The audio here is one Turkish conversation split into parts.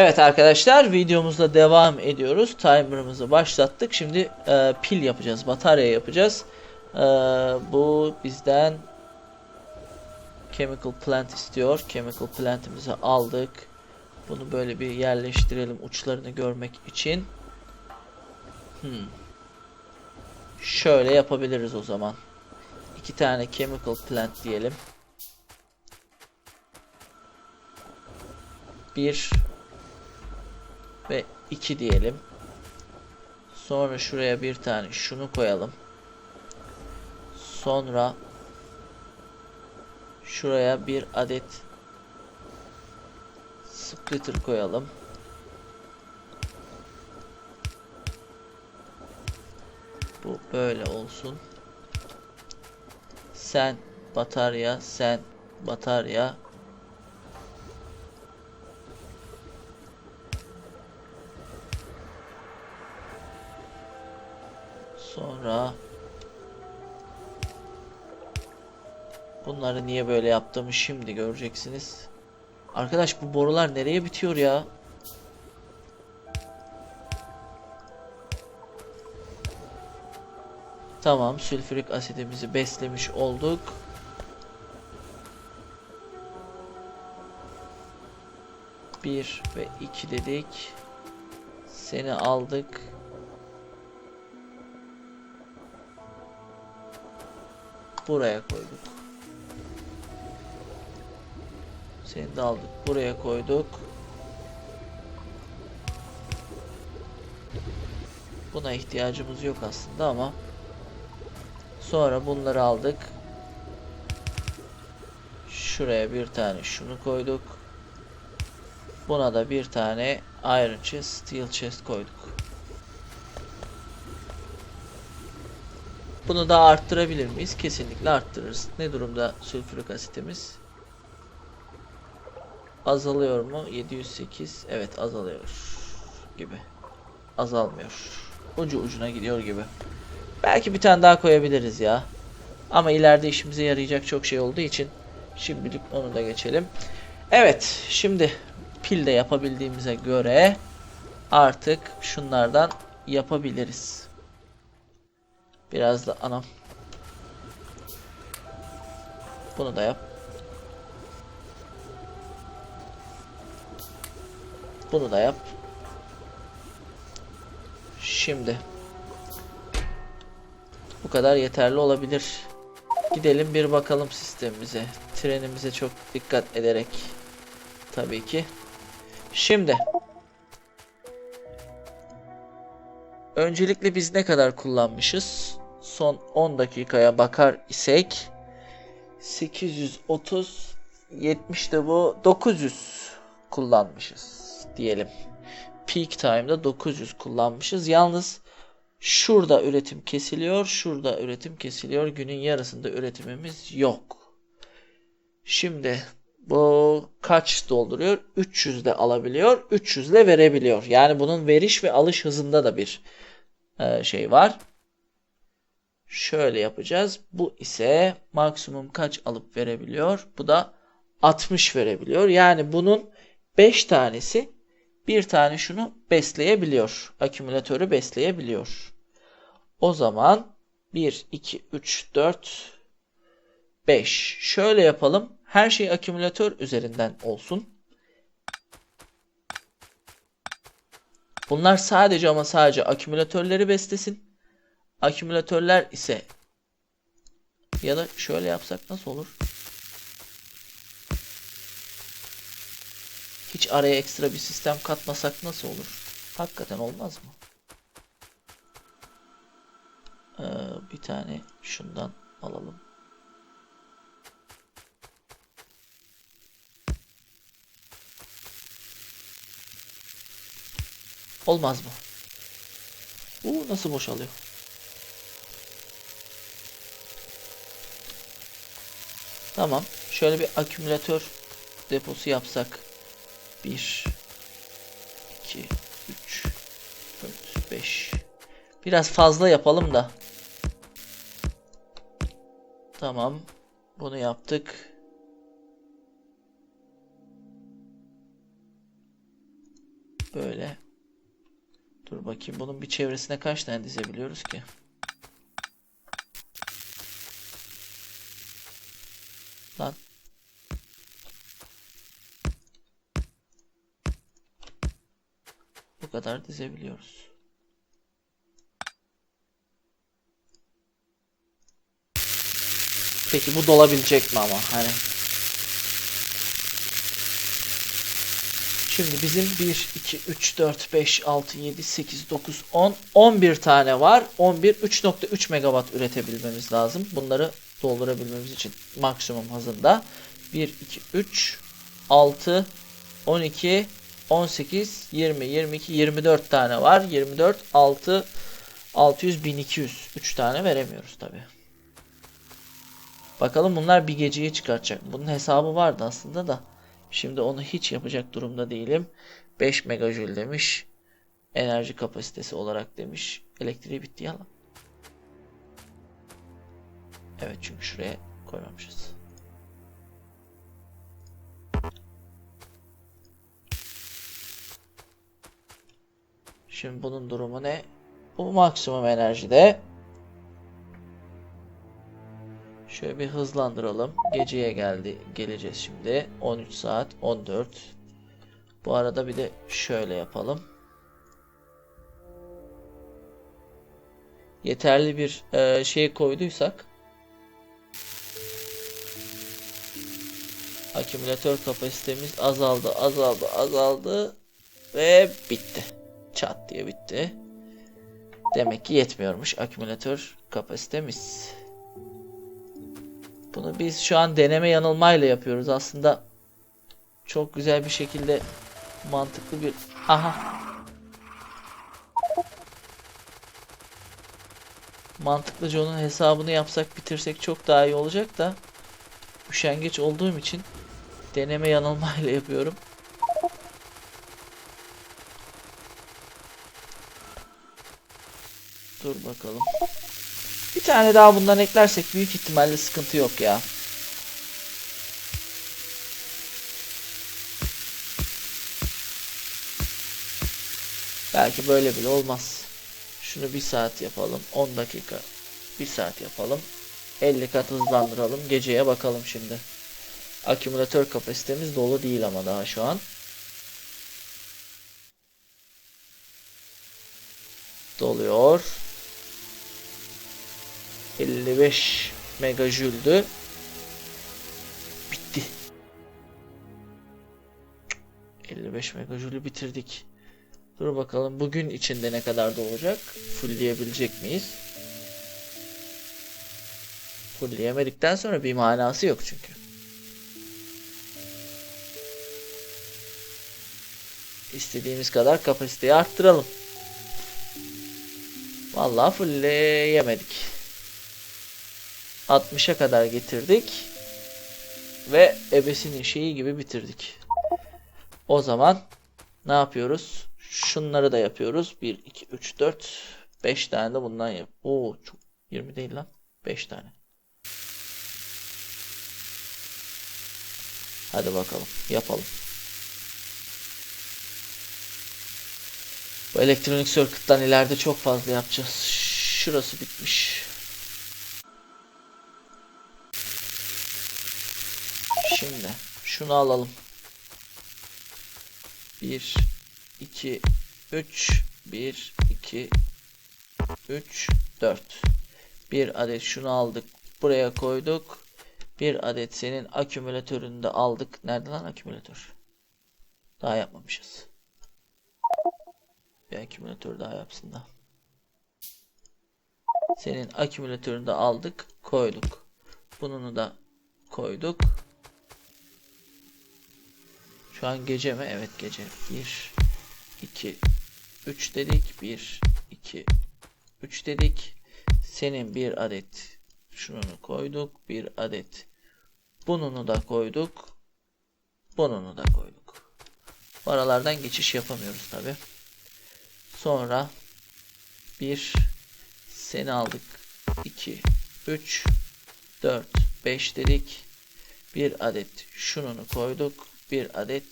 Evet arkadaşlar videomuzda devam ediyoruz. Timer'ımızı başlattık. Şimdi e, pil yapacağız. Batarya yapacağız. E, bu bizden Chemical Plant istiyor. Chemical Plant'imizi aldık. Bunu böyle bir yerleştirelim uçlarını görmek için. Hmm. Şöyle yapabiliriz o zaman. İki tane Chemical Plant diyelim. Bir ve 2 diyelim. Sonra şuraya bir tane şunu koyalım. Sonra şuraya bir adet splitter koyalım. Bu böyle olsun. Sen batarya, sen batarya, Bunları niye böyle yaptığımı şimdi göreceksiniz. Arkadaş bu borular nereye bitiyor ya? Tamam, sülfürik asidimizi beslemiş olduk. Bir ve iki dedik. Seni aldık. buraya koyduk. Seni de aldık. Buraya koyduk. Buna ihtiyacımız yok aslında ama sonra bunları aldık. Şuraya bir tane şunu koyduk. Buna da bir tane iron chest, steel chest koyduk. Bunu da arttırabilir miyiz? Kesinlikle arttırırız. Ne durumda sülfürik asitimiz? Azalıyor mu? 708. Evet azalıyor gibi. Azalmıyor. Ucu ucuna gidiyor gibi. Belki bir tane daha koyabiliriz ya. Ama ileride işimize yarayacak çok şey olduğu için şimdilik onu da geçelim. Evet, şimdi pil de yapabildiğimize göre artık şunlardan yapabiliriz. Biraz da anam. Bunu da yap. Bunu da yap. Şimdi. Bu kadar yeterli olabilir. Gidelim bir bakalım sistemimize. Trenimize çok dikkat ederek. Tabii ki. Şimdi. Öncelikle biz ne kadar kullanmışız? Son 10 dakikaya bakar isek 830 70 de bu 900 kullanmışız diyelim. Peak time'da 900 kullanmışız. Yalnız şurada üretim kesiliyor, şurada üretim kesiliyor. Günün yarısında üretimimiz yok. Şimdi bu kaç dolduruyor? 300 de alabiliyor, 300 de verebiliyor. Yani bunun veriş ve alış hızında da bir e, şey var. Şöyle yapacağız. Bu ise maksimum kaç alıp verebiliyor? Bu da 60 verebiliyor. Yani bunun 5 tanesi bir tane şunu besleyebiliyor. Akümülatörü besleyebiliyor. O zaman 1, 2, 3, 4, 5. Şöyle yapalım. Her şey akümülatör üzerinden olsun. Bunlar sadece ama sadece akümülatörleri beslesin. Akümülatörler ise ya da şöyle yapsak nasıl olur? Hiç araya ekstra bir sistem katmasak nasıl olur? Hakikaten olmaz mı? Ee, bir tane şundan alalım. Olmaz mı? Uuu nasıl boşalıyor? Tamam. Şöyle bir akümülatör deposu yapsak. 1 2 3 4 5 Biraz fazla yapalım da. Tamam. Bunu yaptık. Böyle. Dur bakayım bunun bir çevresine kaç tane dizebiliyoruz ki? Kadar dizebiliyoruz. Peki bu dolabilecek mi ama hani? Şimdi bizim 1, 2, 3, 4, 5, 6, 7, 8, 9, 10, 11 tane var. 11, 3.3 megawatt üretebilmemiz lazım. Bunları doldurabilmemiz için maksimum hızında. 1, 2, 3, 6, 12, 18, 20, 22, 24 tane var. 24, 6, 600, 1200. 3 tane veremiyoruz tabi. Bakalım bunlar bir geceye çıkartacak. Bunun hesabı vardı aslında da. Şimdi onu hiç yapacak durumda değilim. 5 megajoule demiş. Enerji kapasitesi olarak demiş. Elektriği bitti ya lan. Evet çünkü şuraya koymamışız. Şimdi bunun durumu ne? Bu maksimum enerjide. Şöyle bir hızlandıralım. Geceye geldi. Geleceğiz şimdi. 13 saat 14. Bu arada bir de şöyle yapalım. Yeterli bir e, şey koyduysak akümülatör kapasitemiz azaldı, azaldı, azaldı ve bitti. Çat diye bitti. Demek ki yetmiyormuş akümülatör kapasitemiz. Bunu biz şu an deneme yanılmayla yapıyoruz. Aslında çok güzel bir şekilde mantıklı bir... Aha. Mantıklıca onun hesabını yapsak bitirsek çok daha iyi olacak da üşengeç olduğum için deneme yanılmayla yapıyorum. Dur bakalım. Bir tane daha bundan eklersek büyük ihtimalle sıkıntı yok ya. Belki böyle bile olmaz. Şunu bir saat yapalım. 10 dakika. Bir saat yapalım. 50 kat hızlandıralım. Geceye bakalım şimdi. Akümülatör kapasitemiz dolu değil ama daha şu an. Doluyor. 55 megajüldü. Bitti. 55 megajülü bitirdik. Dur bakalım bugün içinde ne kadar da? Fullleyebilecek miyiz? Fullleyemedikten sonra bir manası yok çünkü. İstediğimiz kadar kapasiteyi arttıralım. Vallahi fullleyemedik. 60'a kadar getirdik. Ve ebesinin şeyi gibi bitirdik. O zaman ne yapıyoruz? Şunları da yapıyoruz. 1, 2, 3, 4, 5 tane de bundan yap. Oo çok 20 değil lan. 5 tane. Hadi bakalım yapalım. Bu elektronik circuit'tan ileride çok fazla yapacağız. Şurası bitmiş. Şunu alalım. 1 2 3 1 2 3 4 bir adet şunu aldık. Buraya koyduk. Bir adet senin akümülatörünü de aldık. Nerede lan akümülatör? Daha yapmamışız. Bir akümülatör daha yapsın da. Senin akümülatörünü de aldık. Koyduk. Bununu da koyduk. Şu an gece mi? Evet gece. 1, 2, 3 dedik. 1, 2, 3 dedik. Senin bir adet şununu koyduk. Bir adet bununu da koyduk. Bununu da koyduk. Bu geçiş yapamıyoruz tabi. Sonra bir seni aldık. 2, 3, 4, 5 dedik. Bir adet şununu koyduk bir adet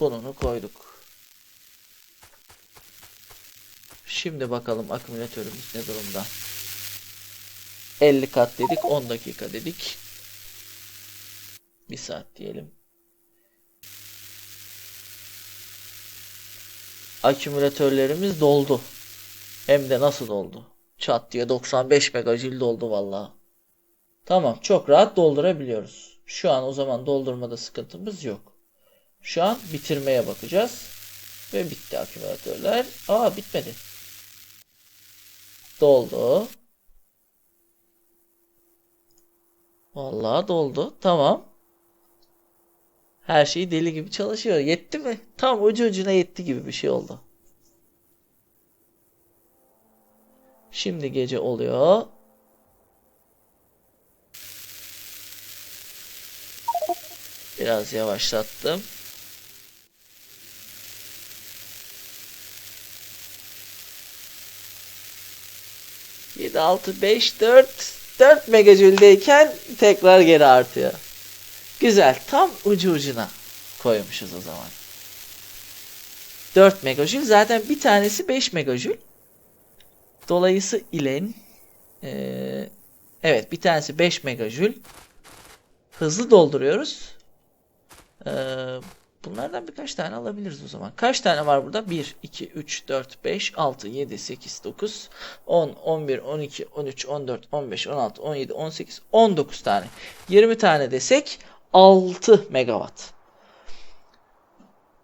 bununu koyduk. Şimdi bakalım akümülatörümüz ne durumda. 50 kat dedik 10 dakika dedik. 1 saat diyelim. Akümülatörlerimiz doldu. Hem de nasıl doldu? Çat diye 95 megajül doldu vallahi. Tamam çok rahat doldurabiliyoruz. Şu an o zaman doldurmada sıkıntımız yok. Şu an bitirmeye bakacağız. Ve bitti akümülatörler. Aa bitmedi. Doldu. Vallahi doldu. Tamam. Her şey deli gibi çalışıyor. Yetti mi? Tam ucu ucuna yetti gibi bir şey oldu. Şimdi gece oluyor. Biraz yavaşlattım. Yedi, altı, beş, dört, dört megajüldeyken tekrar geri artıyor. Güzel. Tam ucu ucuna koymuşuz o zaman. 4 megajül. Zaten bir tanesi 5 megajül. Dolayısı ilen ee, evet bir tanesi 5 megajül. Hızlı dolduruyoruz. Ee, bunlardan birkaç tane alabiliriz o zaman. Kaç tane var burada? 1, 2, 3, 4, 5, 6, 7, 8, 9, 10, 11, 12, 13, 14, 15, 16, 17, 18, 19 tane. 20 tane desek 6 megawatt.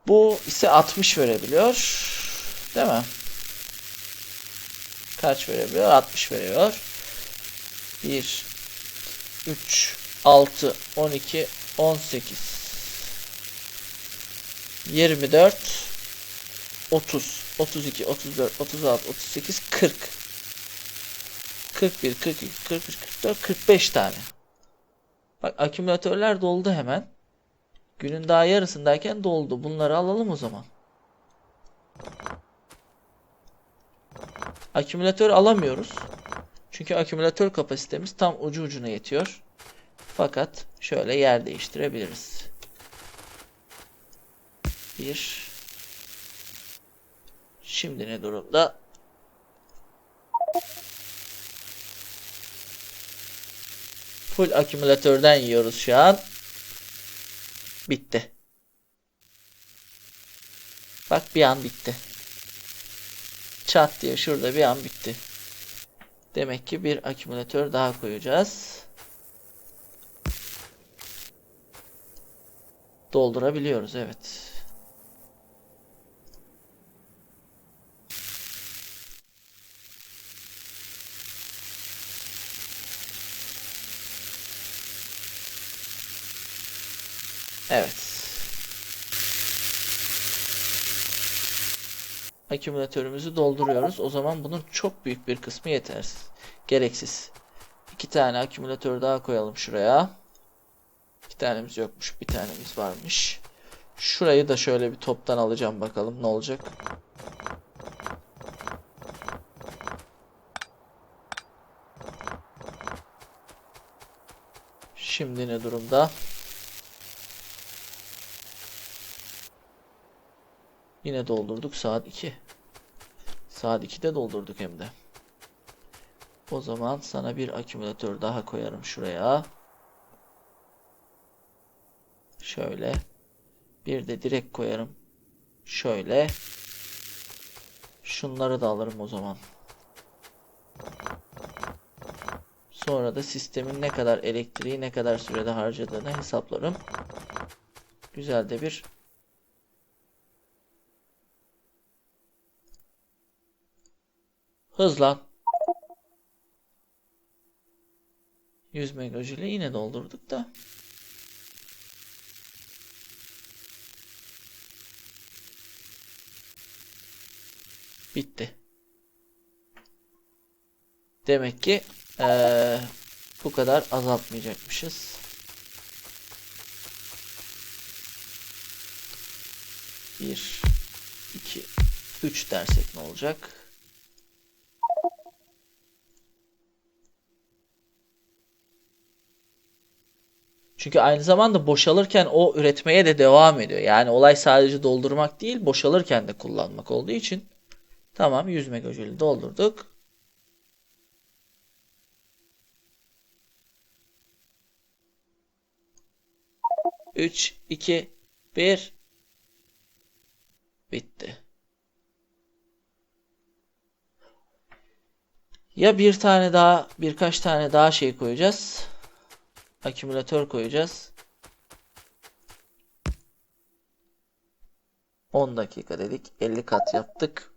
Bu ise 60 verebiliyor. Değil mi? Kaç verebiliyor? 60 veriyor. 1 3 6 12 18 24 30 32 34 36 38 40 41 42 43 44 45 tane. Bak akümülatörler doldu hemen. Günün daha yarısındayken doldu. Bunları alalım o zaman. Akümülatör alamıyoruz. Çünkü akümülatör kapasitemiz tam ucu ucuna yetiyor. Fakat şöyle yer değiştirebiliriz. Bir. Şimdi ne durumda? Full akümülatörden yiyoruz şu an. Bitti. Bak bir an bitti. Çat diye şurada bir an bitti. Demek ki bir akümülatör daha koyacağız. Doldurabiliyoruz evet. Evet. Akümülatörümüzü dolduruyoruz. O zaman bunun çok büyük bir kısmı yetersiz. Gereksiz. İki tane akümülatör daha koyalım şuraya. İki tanemiz yokmuş. Bir tanemiz varmış. Şurayı da şöyle bir toptan alacağım bakalım ne olacak. Şimdi ne durumda? Yine doldurduk saat 2. Saat 2'de doldurduk hem de. O zaman sana bir akümülatör daha koyarım şuraya. Şöyle. Bir de direkt koyarım. Şöyle. Şunları da alırım o zaman. Sonra da sistemin ne kadar elektriği ne kadar sürede harcadığını hesaplarım. Güzel de bir Hızlan. 100 megajüle yine doldurduk da. Bitti. Demek ki ee, bu kadar azaltmayacakmışız. Bir, iki, üç dersek ne olacak? Çünkü aynı zamanda boşalırken o üretmeye de devam ediyor. Yani olay sadece doldurmak değil, boşalırken de kullanmak olduğu için Tamam 100 megajülü doldurduk. Üç, iki, bir. Bitti. Ya bir tane daha, birkaç tane daha şey koyacağız. Akümülatör koyacağız. 10 dakika dedik. 50 kat yaptık.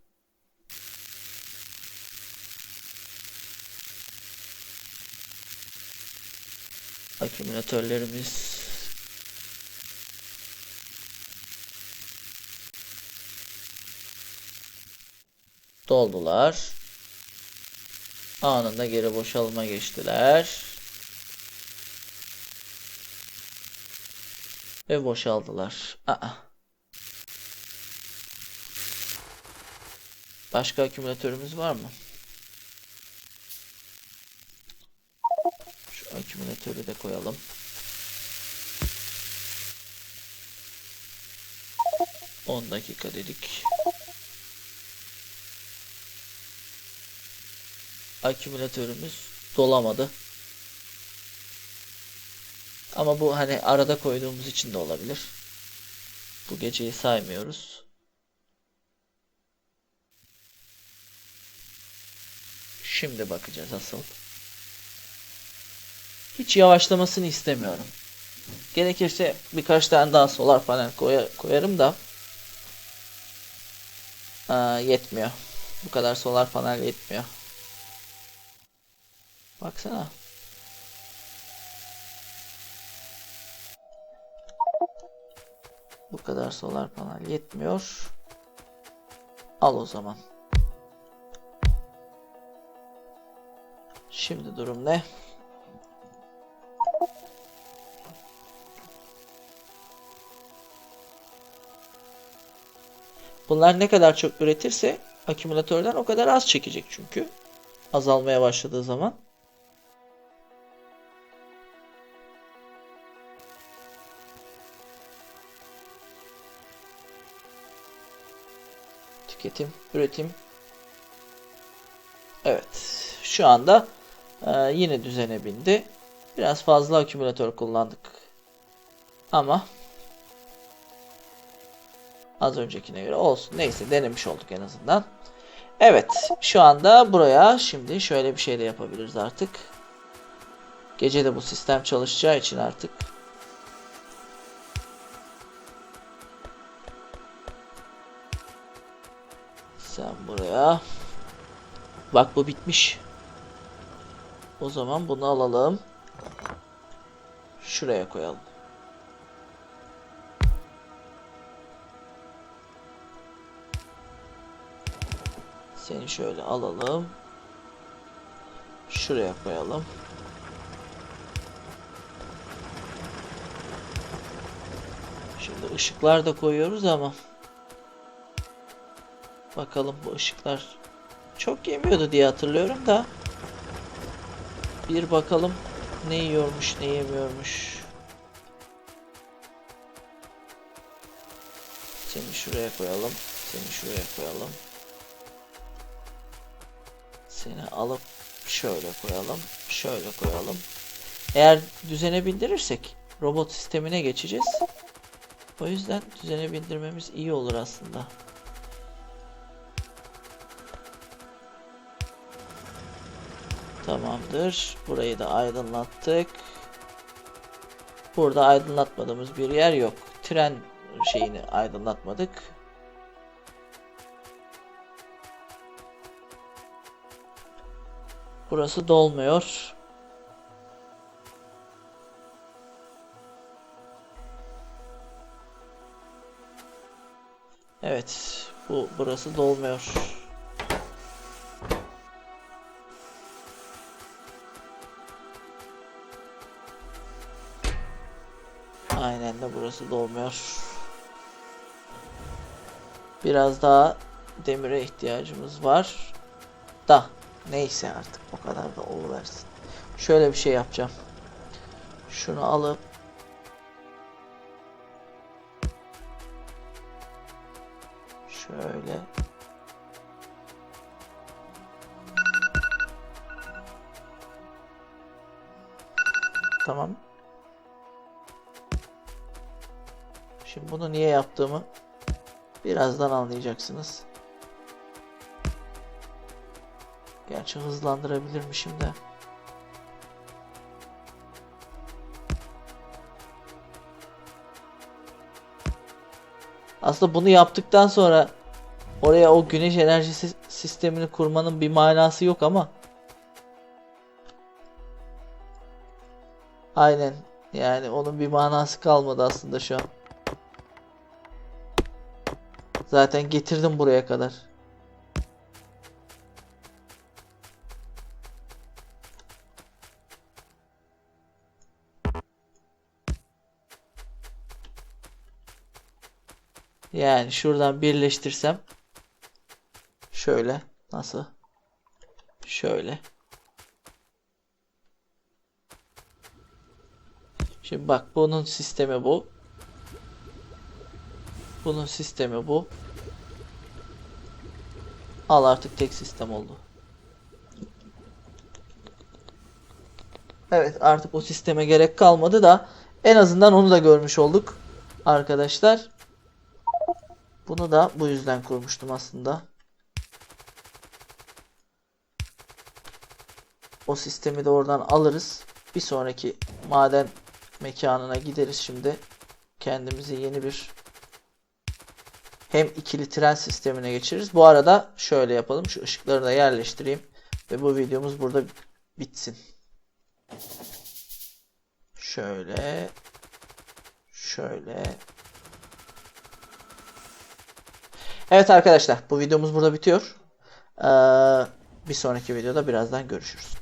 Akümülatörlerimiz doldular. Anında geri boşalma geçtiler. Ve boşaldılar. Aa. Başka akümülatörümüz var mı? Şu akümülatörü de koyalım. On dakika dedik. Akümülatörümüz dolamadı. Ama bu hani arada koyduğumuz için de olabilir. Bu geceyi saymıyoruz. Şimdi bakacağız asıl. Hiç yavaşlamasını istemiyorum. Gerekirse birkaç tane daha solar panel koya- koyarım da Aa, yetmiyor. Bu kadar solar panel yetmiyor. Baksana. Bu kadar solar panel yetmiyor. Al o zaman. Şimdi durum ne? Bunlar ne kadar çok üretirse akümülatörden o kadar az çekecek çünkü. Azalmaya başladığı zaman. Tüketim, üretim. Evet. Şu anda e, yine düzene bindi. Biraz fazla akümülatör kullandık. Ama az öncekine göre olsun. Neyse denemiş olduk en azından. Evet. Şu anda buraya şimdi şöyle bir şey de yapabiliriz artık. Gece de bu sistem çalışacağı için artık Sen buraya. Bak bu bitmiş. O zaman bunu alalım. Şuraya koyalım. Seni şöyle alalım. Şuraya koyalım. Şimdi ışıklar da koyuyoruz ama Bakalım bu ışıklar çok yemiyordu diye hatırlıyorum da. Bir bakalım ne yiyormuş ne yemiyormuş. Seni şuraya koyalım. Seni şuraya koyalım. Seni alıp şöyle koyalım. Şöyle koyalım. Eğer düzene bindirirsek robot sistemine geçeceğiz. O yüzden düzene bindirmemiz iyi olur aslında. Tamamdır. Burayı da aydınlattık. Burada aydınlatmadığımız bir yer yok. Tren şeyini aydınlatmadık. Burası dolmuyor. Evet, bu burası dolmuyor. de burası dolmuyor. Biraz daha demire ihtiyacımız var. Da neyse artık o kadar da oluversin. Şöyle bir şey yapacağım. Şunu alıp şöyle Tamam. Şimdi bunu niye yaptığımı birazdan anlayacaksınız. Gerçi hızlandırabilirmişim de. Aslında bunu yaptıktan sonra oraya o güneş enerjisi sistemini kurmanın bir manası yok ama Aynen. Yani onun bir manası kalmadı aslında şu an. Zaten getirdim buraya kadar. Yani şuradan birleştirsem şöyle nasıl? Şöyle. Şimdi bak bunun sistemi bu. Bunun sistemi bu. Al artık tek sistem oldu. Evet artık o sisteme gerek kalmadı da en azından onu da görmüş olduk arkadaşlar. Bunu da bu yüzden kurmuştum aslında. O sistemi de oradan alırız. Bir sonraki maden mekanına gideriz şimdi. Kendimize yeni bir hem ikili tren sistemine geçiririz. Bu arada şöyle yapalım. Şu ışıkları da yerleştireyim. Ve bu videomuz burada bitsin. Şöyle. Şöyle. Evet arkadaşlar bu videomuz burada bitiyor. Ee, bir sonraki videoda birazdan görüşürüz.